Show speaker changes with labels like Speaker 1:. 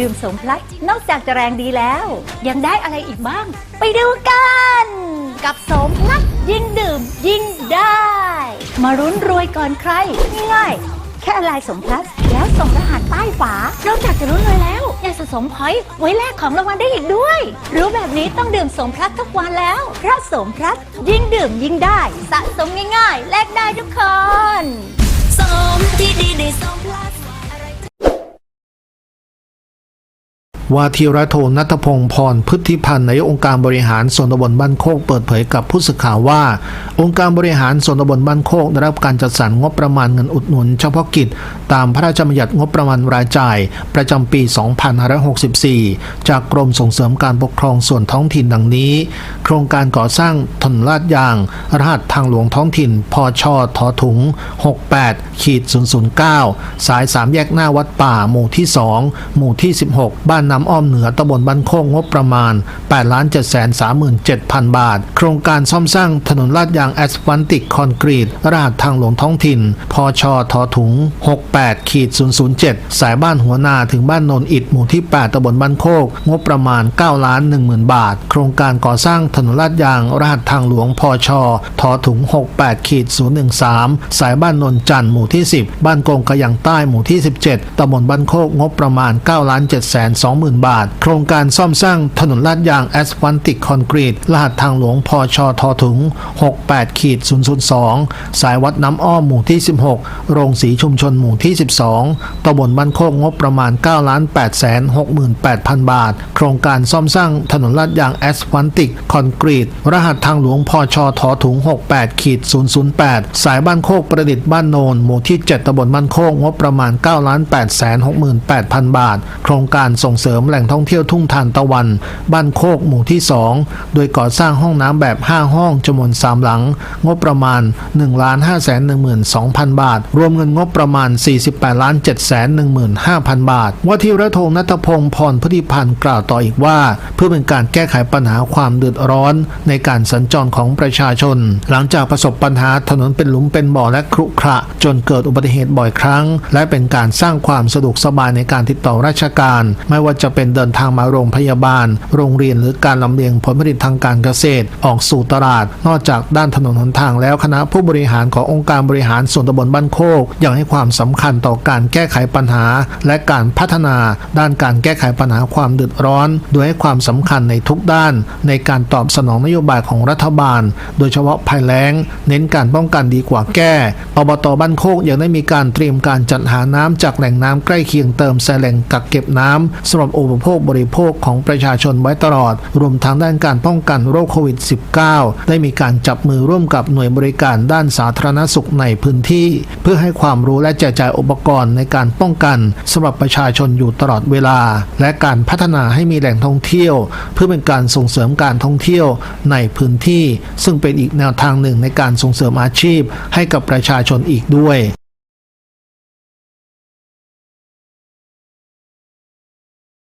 Speaker 1: ดื่มสมพลัสนอกจากจะแรงดีแล้ว ยังได้อะไรอีกบ้าง ไปดูกัน กับสมพลัสยิ่งดื่มยิ่งได้ มารุ้นรวยก่อนใครง่ายๆแค่ลายสมพลัสแล้วส่งรหัสใต้ฝานอกจากจะรุ้นรวยแล้วยังสะสมพอยต์ไว้แลกของรางวัลได้อีกด้วย รู้แบบนี้ต้องดื่มสมพลัสทุกวันแล้วเพราะสมพลัสยิ่งดื่มยิ่งได้ สะสมง่ายๆแลกได้ทุกคน
Speaker 2: สมที่ดีได้สม
Speaker 3: ว่าทีรัโทนัทพงศ์พรพฤทธิพันธ์นายกองค์การบริหารส่วนตำบลบ้านโคกเปิดเผยกับผู้สื่อข่าวว่า องค์การบริหารส่วนตำบลบ้านโคกได้รับการจัดสรรงบประมาณเงินอุดหนุนเฉพาะกิจ ตามพระราชบัญญัติงบประมาณรายจ่าย ประจำปี 2564 จากกรมส่งเสริมการปกครองส่วนท้องถิ่นดังนี้ โครงการก่อสร้างถนนลาดยาง รหัสทางหลวงท้องถิ่น พชทถุง 68ขีด009 สาย 3 แยกหน้าวัดป่าหมู่ที่ 2 หมู่ที่ 16 บ้านน้ำอ้อมเหนือตำบลบ้านโคกงบประมาณ8 7 3 7 0 0 0 บาท โครงการซ่อมสร้างถนนลาดยางแอสฟัลติกคอนกรีต รหัสทางหลวงท้องถิ่น พชทถุง 68ขีด007 สายบ้านหัวนาถึงบ้านโนนอิดหมู่ที่ 8ตำบลบ้านโคก งบประมาณ 9 ล้าน 1 0,000 บาท โครงการก่อสร้างถนนลาดยาง รหัสทางหลวง พชทถุง 68ขีด013 สายบ้านนนจันทร์หมู่ที่ 10 บ้านกงกระยังใต้หมู่ที่ 17ตำบลบ้านโคก งบประมาณ9ล้าน7 2 0 0 0 0 บาท โครงการซ่อมสร้างถนนลาดยางแอสฟัลติกคอนกรีตรหัสทางหลวงพชทถุง 68ขีด002 สายวัดน้ำอ้อมหมู่ที่ 16 โรงสีชุมชนหมู่ที่ 12ตำบลบ้านโคกงบประมาณ9ล้าน8แสน68,000 บาท โครงการซ่อมสร้างถนนลาดยางแอสฟัลติกคอนกรีตรหัสทางหลวงพชทถุง 68ขีด008 สายบ้านโคกประดิษฐ์บ้านโนนหมู่ที่ 7ตำบลบ้านโคกงบประมาณ9ล้าน8แสน68,000 บาท โครงการส่งเสริมแหล่งท่องเที่ยวทุ่งทานตะวัน บ้านโคกหมู่ที่ 2 โดยก่อสร้างห้องน้ำแบบ 5 ห้องจำนวน 3 หลัง งบประมาณ 1 5 1 2 0 0 0 บาท รวมเงินงบประมาณ 48 ล้าน7 1 5 0 0 0 บาท ว่าที่ระทงนัทพงศ์พรพุทธิพันธ์กล่าวต่ออีกว่า เพื่อเป็นการแก้ไขปัญหาความเดือดร้อนในการสัญจรของประชาชน หลังจากประสบปัญหาถนนเป็นหลุมเป็นบ่อและครุขระ จนเกิดอุบัติเหตุบ่อยครั้ง และเป็นการสร้างความสะดวกสบายในการติดต่อราชการ ไม่ว่าจะะเป็นเดินทางมาโรงพยาบาล โรงเรียนหรือการลำเลียงผลผลิตทางการเกษตร ออกสู่ตลาด นอกจากด้านถนนหนทางแล้วคณะผู้บริหารขององค์การบริหารส่วนตำบลบ้านโคกยังให้ความสำคัญต่อการแก้ไขปัญหา และการพัฒนา ด้านการแก้ไขปัญหาความเดือดร้อน โดยให้ความสำคัญในทุกด้าน ในการตอบสนองนโยบายของรัฐบาล โดยเฉพาะภัยแล้ง เน้นการป้องกันดีกว่าแก้อบตบ้านโคกยังได้มีการเตรียมการจัดหาน้ำจากแหล่งน้ำใกล้เคียงเติมแสแหล่งกักเก็บน้ำสำหรับอุปโภคบริโภคของประชาชนไว้ตลอด รวมทั้งด้านการป้องกันโรคโควิด -19 ได้มีการจับมือร่วมกับหน่วยบริการด้านสาธารณสุขในพื้นที่ เพื่อให้ความรู้และแจกจ่ายอุปกรณ์ในการป้องกันสำหรับประชาชนอยู่ตลอดเวลา และการพัฒนาให้มีแหล่งท่องเที่ยว เพื่อเป็นการส่งเสริมการท่องเที่ยวในพื้นที่ ซึ่งเป็นอีกแนวทางหนึ่งในการส่งเสริมอาชีพให้กับประชาชนอีกด้วย